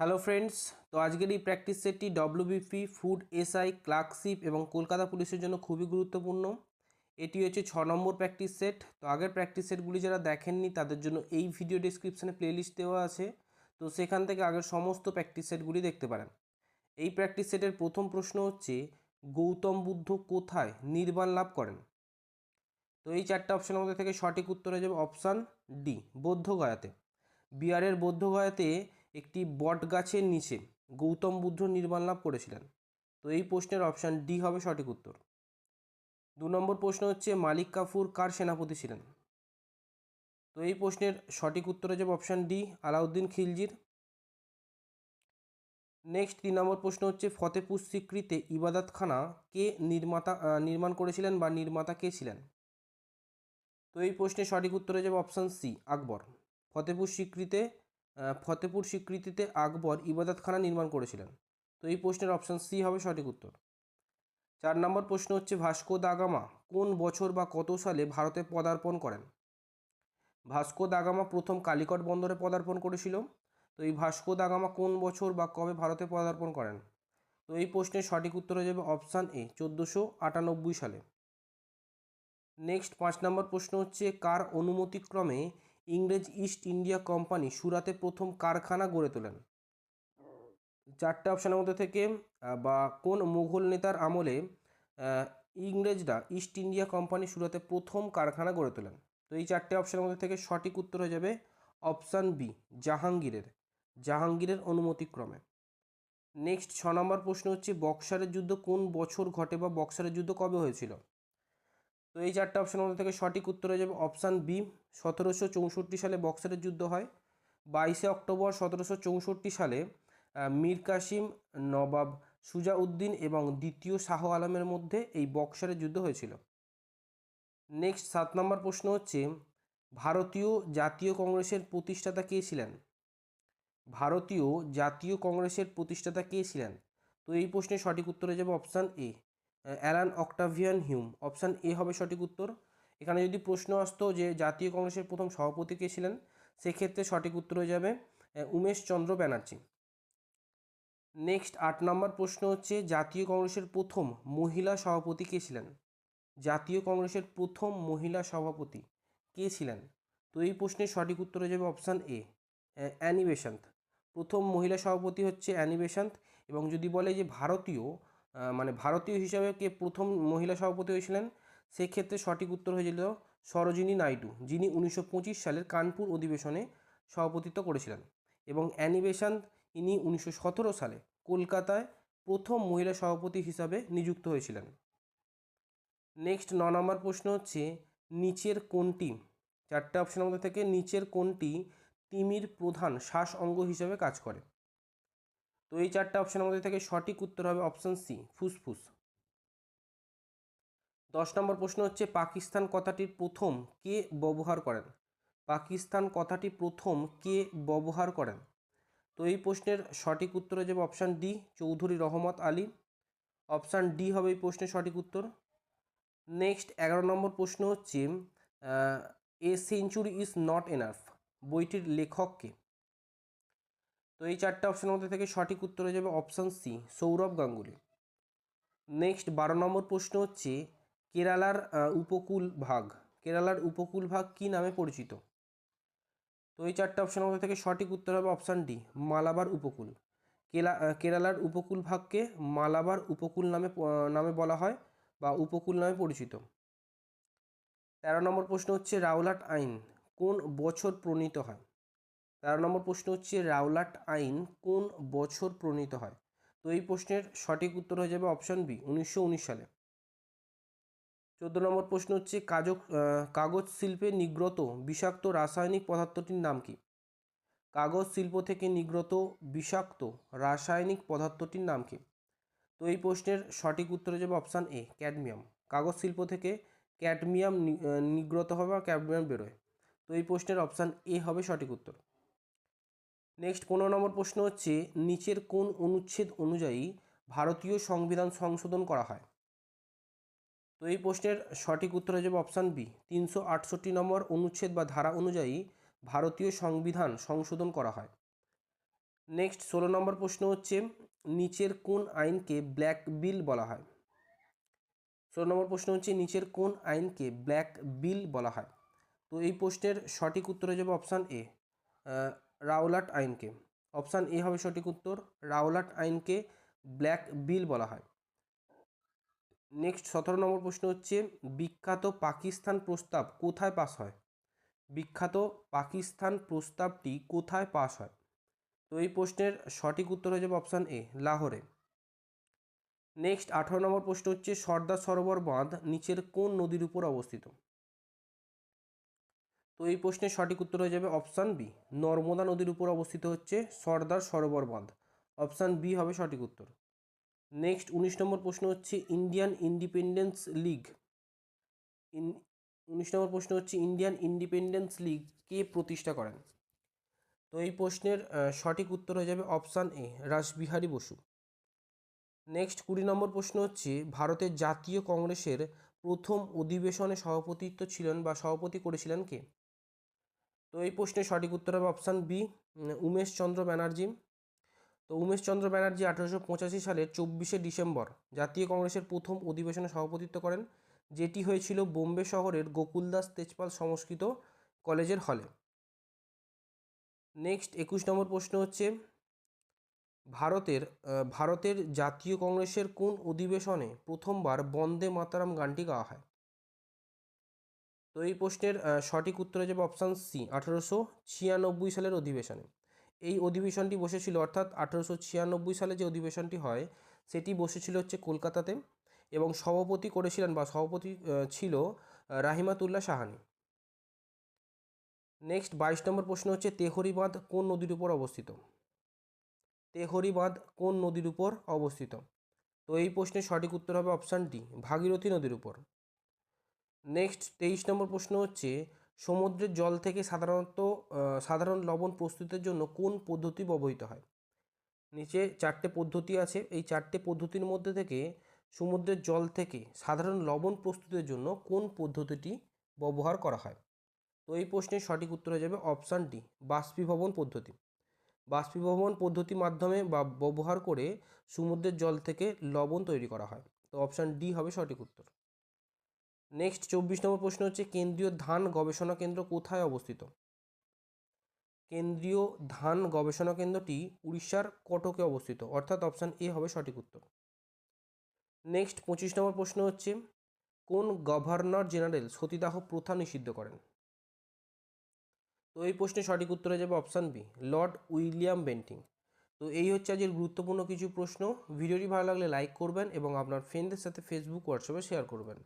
Hello friends, তো আজকের এই প্র্যাকটিস সেটটি ডব্লিউবিপি ফুড এসআই ক্লার্কশিপ এবং কলকাতা পুলিশের জন্য খুবই গুরুত্বপূর্ণ। এটি হচ্ছে ছ নম্বর প্র্যাকটিস সেট। তো আগের প্র্যাকটিস সেটগুলি যারা দেখেননি, তাদের জন্য এই ভিডিও ডিসক্রিপশানে প্লেলিস্ট দেওয়া আছে। তো সেখান থেকে আগের সমস্ত প্র্যাকটিস সেটগুলি দেখতে পারেন। এই প্র্যাকটিস সেটের প্রথম প্রশ্ন হচ্ছে, গৌতম বুদ্ধ কোথায় নির্বাণ লাভ করেন? তো এই চারটে অপশনের মধ্যে থেকে সঠিক উত্তর হয়ে যাবে অপশান ডি বৌদ্ধগয়াতে বিহারের বৌদ্ধগয়াতে একটি বট গাছের নিচে গৌতম বুদ্ধ নির্বাণ লাভ করেছিলেন। তো এই প্রশ্নের অপশান ডি হবে সঠিক উত্তর। দু নম্বর প্রশ্ন হচ্ছে মালিক কাফুর কার সেনাপতি ছিলেন? তো এই প্রশ্নের সঠিক উত্তর যাবে অপশান ডি আলাউদ্দিন খিলজির। নেক্সট তিন নম্বর প্রশ্ন হচ্ছে ফতেপুর সিক্রিতে ইবাদতখানা কে নির্মাতা নির্মাণ করেছিলেন বা নির্মাতা কে ছিলেন? তো এই প্রশ্নের সঠিক উত্তর যাবে অপশান সি আকবর। ফতেপুর আহ, ফতেপুর স্বীকৃতিতে আকবর ইবাদতখানা নির্মাণ করেছিলেন। তো এই প্রশ্নের অপশান সি হবে সঠিক উত্তর। চার নম্বর প্রশ্ন হচ্ছে, ভাস্কো দা গামা কোন বছর বা কত সালে ভারতে পদার্পণ করেন? ভাস্কো দা গামা প্রথম কালিকট বন্দরে পদার্পণ করেছিল। তো এই ভাস্কো দা গামা কোন বছর বা কবে ভারতে পদার্পণ করেন? তো এই প্রশ্নের সঠিক উত্তর হয়ে যাবে অপশান এ চোদ্দোশো আটানব্বই সালে। নেক্সট পাঁচ নম্বর প্রশ্ন হচ্ছে, কার অনুমতিক্রমে ইংরেজ ইস্ট ইন্ডিয়া কোম্পানি সুরাতে প্রথম কারখানা গড়ে তোলেন। চারটে অপশানের মধ্যে থেকে বা কোন মুঘল নেতার আমলে ইংরেজরা ইস্ট ইন্ডিয়া কোম্পানি সুরাতে প্রথম কারখানা গড়ে তোলেন। তো এই চারটে অপশানের মধ্যে থেকে সঠিক উত্তর হয়ে যাবে অপশান বি জাহাঙ্গীরের। জাহাঙ্গীরের অনুমতিক্রমে। নেক্সট ছ নম্বর প্রশ্ন হচ্ছে, বক্সারের যুদ্ধ কোন বছর ঘটে বা বক্সারের যুদ্ধ কবে হয়েছিল? তো এই চারটে অপশানের মধ্যে থেকে সঠিক উত্তর হয়ে যাবে অপশান বি সতেরোশো চৌষট্টি সালে বক্সারের যুদ্ধ হয়। বাইশে অক্টোবর সতেরোশো চৌষট্টি সালে মীর কাসিম, নবাব সুজাউদ্দিন এবং দ্বিতীয় শাহ আলমের মধ্যে এই বক্সারের যুদ্ধ হয়েছিল। নেক্সট সাত নম্বর প্রশ্ন হচ্ছে, ভারতীয় জাতীয় কংগ্রেসের প্রতিষ্ঠাতা কে ছিলেন? ভারতীয় জাতীয় কংগ্রেসের প্রতিষ্ঠাতা কে ছিলেন? তো এই প্রশ্নের সঠিক উত্তর যাবে option A Allan Octavian Hume. Option A হবে সঠিক উত্তর। এখানে যদি প্রশ্ন আসতো যে জাতীয় কংগ্রেসের প্রথম সভাপতি কে ছিলেন, সেক্ষেত্রে সঠিক উত্তর হয়ে যাবে উমেশ চন্দ্র ব্যানার্জি। নেক্সট আট নম্বর প্রশ্ন হচ্ছে, জাতীয় কংগ্রেসের প্রথম মহিলা সভাপতি কে ছিলেন? জাতীয় কংগ্রেসের প্রথম মহিলা সভাপতি কে ছিলেন? তো এই প্রশ্নের সঠিক উত্তর হয়ে যাবে অপশান এ অ্যানি বেসান্ত প্রথম মহিলা সভাপতি হচ্ছে অ্যানি বেসান্ত এবং যদি বলে যে ভারতীয় মানে ভারতীয় হিসাবে কে প্রথম মহিলা সভাপতি হয়েছিলেন, সেক্ষেত্রে সঠিক উত্তর হয়েছিল সরোজিনী নাইডু, যিনি উনিশশো পঁচিশ সালের কানপুর অধিবেশনে সভাপতিত্ব করেছিলেন এবং অ্যানি বেসান্ত ইনি উনিশশো সতেরো সালে কলকাতায় প্রথম মহিলা সভাপতি হিসাবে নিযুক্ত হয়েছিলেন। নেক্সট ন নম্বর প্রশ্ন হচ্ছে, নিচের কোনটি? চারটে অপশনের মধ্যে থেকে নিচের কোনটি তিমির প্রধান শ্বাস অঙ্গ হিসাবে কাজ করে? তো এই চারটে অপশনের মধ্যে থেকে সঠিক উত্তর হবে অপশন সি ফুসফুস। দশ নম্বর প্রশ্ন হচ্ছে, পাকিস্তান কথাটির প্রথম কে ব্যবহার করেন? পাকিস্তান কথাটি প্রথম কে ব্যবহার করেন? তো এই প্রশ্নের সঠিক উত্তর হয়ে যাবে option D Chowdhury Rahmat Ali. Option D হবে এই প্রশ্নের সঠিক উত্তর। নেক্সট এগারো নম্বর প্রশ্ন হচ্ছে a century is not enough বইটির লেখককে তো এই চারটে অপশনের মধ্যে থেকে সঠিক উত্তর হয়ে যাবে option C Sourav Ganguly. Next বারো নম্বর প্রশ্ন হচ্ছে, কেরালার উপকূল ভাগ। কেরালার উপকূল ভাগ কী নামে পরিচিত? তো এই চারটে অপশনের মধ্যে থেকে সঠিক উত্তর হবে অপশান ডি মালাবার উপকূল। কেলা কেরালার উপকূল ভাগকে মালাবার উপকূল নামে নামে বলা হয় বা উপকূল নামে পরিচিত। তেরো নম্বর প্রশ্ন হচ্ছে, রাওলাট আইন কোন বছর প্রণীত হয়? তেরো নম্বর প্রশ্ন হচ্ছে, রাওলাট আইন কোন বছর প্রণীত হয়? তো এই প্রশ্নের সঠিক উত্তর হয়ে যাবে অপশন বি উনিশশো উনিশ সালে। চোদ্দ নম্বর প্রশ্ন হচ্ছে, কাজক কাগজ শিল্পে নিগ্রত বিষাক্ত রাসায়নিক পদার্থটির নাম কি? কাগজ শিল্প থেকে নিগ্রত বিষাক্ত রাসায়নিক পদার্থটির নাম কি? তো এই প্রশ্নের সঠিক উত্তর হয়ে যাবে অপশান এ ক্যাডমিয়াম কাগজ শিল্প থেকে ক্যাডমিয়াম নিগ্রত হবে বা ক্যাডমিয়াম বেরোয়। তো এই প্রশ্নের অপশান এ হবে সঠিক উত্তর। নেক্সট পনেরো নম্বর প্রশ্ন হচ্ছে, নিচের কোন অনুচ্ছেদ অনুযায়ী ভারতীয় সংবিধান সংশোধন করা হয়? তো এই প্রশ্নের সঠিক উত্তর হয়ে যাবে অপশান বি তিনশো আটষট্টি নম্বর অনুচ্ছেদ বা ধারা অনুযায়ী ভারতীয় সংবিধান সংশোধন করা হয়। নেক্সট ষোলো নম্বর প্রশ্ন হচ্ছে, নিচের কোন আইনকে ব্ল্যাক বিল বলা হয়? ষোলো নম্বর প্রশ্ন হচ্ছে, নিচের কোন আইনকে ব্ল্যাক বিল বলা হয়? তো এই প্রশ্নের সঠিক উত্তর হয়ে যাবে অপশান এ রাওলাট আইনকে। অপশান এ হবে সঠিক উত্তর, রাওলাট আইনকে ব্ল্যাক বিল বলা হয়। নেক্সট সতেরো নম্বর প্রশ্ন হচ্ছে, বিখ্যাত পাকিস্তান প্রস্তাব কোথায় পাস হয়? বিখ্যাত পাকিস্তান প্রস্তাবটি কোথায় পাস হয়? তো এই প্রশ্নের সঠিক উত্তর হয়ে যাবে অপশান এ, লাহোরে। নেক্সট আঠারো নম্বর প্রশ্ন হচ্ছে, সর্দার সরোবর বাঁধ নিচের কোন নদীর উপর অবস্থিত? তো এই প্রশ্নের সঠিক উত্তর হয়ে যাবে অপশান বি। নর্মদা নদীর উপর অবস্থিত হচ্ছে সর্দার সরোবর বাঁধ। অপশান বি হবে সঠিক উত্তর। নেক্সট উনিশ নম্বর প্রশ্ন হচ্ছে ইন্ডিয়ান ইন্ডিপেন্ডেন্স লিগ। উনিশ নম্বর প্রশ্ন হচ্ছে ইন্ডিয়ান ইন্ডিপেন্ডেন্স লিগ কে প্রতিষ্ঠা করেন? তো এই প্রশ্নের সঠিক উত্তর হয়ে যাবে option A, Rashbehari Bose. Next কুড়ি নম্বর প্রশ্ন হচ্ছে ভারতের জাতীয় কংগ্রেসের প্রথম অধিবেশনে সভাপতিত্ব ছিলেন বা সভাপতি করেছিলেন কে? তো এই প্রশ্নের সঠিক উত্তর হবে অপশান বি উমেশ চন্দ্র ব্যানার্জি। তো উমেশ চন্দ্র ব্যানার্জি আঠেরোশো পঁচাশি সালের চব্বিশে ডিসেম্বর জাতীয় কংগ্রেসের প্রথম অধিবেশনে সভাপতিত্ব করেন, যেটি হয়েছিল বোম্বে শহরের গোকুলদাস তেজপাল সংস্কৃত কলেজের হলে। নেক্সট, একুশ নম্বর প্রশ্ন হচ্ছে, ভারতের ভারতের জাতীয় কংগ্রেসের কোন অধিবেশনে প্রথমবার বন্দে মাতারাম গানটি গাওয়া হয়? তো এই প্রশ্নের সঠিক উত্তর যাবে অপশান সি আঠারোশো ছিয়ানব্বই সালের অধিবেশনে। এই অধিবেশনটি বসেছিল, অর্থাৎ আঠারোশো ছিয়ানব্বই সালে যে অধিবেশনটি হয়, সেটি বসেছিল হচ্ছে কলকাতাতে এবং সভাপতি করেছিলেন বা সভাপতি ছিল রাহিমাতুল্লাহ সাহানি। নেক্সট বাইশ নম্বর প্রশ্ন হচ্ছে তেহরি বাঁধ কোন নদীর উপর অবস্থিত? তেহরি বাঁধ কোন নদীর উপর অবস্থিত? তো এই প্রশ্নের সঠিক উত্তর হবে অপশান ভাগীরথী নদীর উপর। নেক্সট তেইশ নম্বর প্রশ্ন হচ্ছে, সমুদ্রের জল থেকে সাধারণত সাধারণ লবণ প্রস্তুতের জন্য কোন পদ্ধতি ব্যবহৃত হয়? নিচে চারটে পদ্ধতি আছে। এই চারটে পদ্ধতির মধ্যে থেকে সমুদ্রের জল থেকে সাধারণ লবণ প্রস্তুতের জন্য কোন পদ্ধতিটি ব্যবহার করা হয়? তো এই প্রশ্নের সঠিক উত্তর হয়ে যাবে অপশান ডি, বাষ্পীভবন পদ্ধতি। বাষ্পীভবন পদ্ধতির মাধ্যমে বা ব্যবহার করে সমুদ্রের জল থেকে লবণ তৈরি করা হয়। তো অপশান ডি হবে সঠিক উত্তর। নেক্সট চব্বিশ নম্বর প্রশ্ন হচ্ছে, কেন্দ্রীয় ধান গবেষণা কেন্দ্র কোথায় অবস্থিত? কেন্দ্রীয় ধান গবেষণা কেন্দ্রটি উড়িষ্যার কটকে অবস্থিত। অর্থাৎ অপশান এ হবে সঠিক উত্তর। নেক্সট পঁচিশ নম্বর প্রশ্ন হচ্ছে, কোন গভর্নর জেনারেল সতীদাহ প্রথা নিষিদ্ধ করেন? তো এই প্রশ্নের সঠিক উত্তর যাবে option B Lord William Bentinck. তো এই হচ্ছে আজকের গুরুত্বপূর্ণ কিছু প্রশ্ন। ভিডিওটি ভালো লাগলে লাইক করবেন এবং আপনার ফ্রেন্ডদের সাথে ফেসবুক হোয়াটসঅ্যাপে শেয়ার করবেন।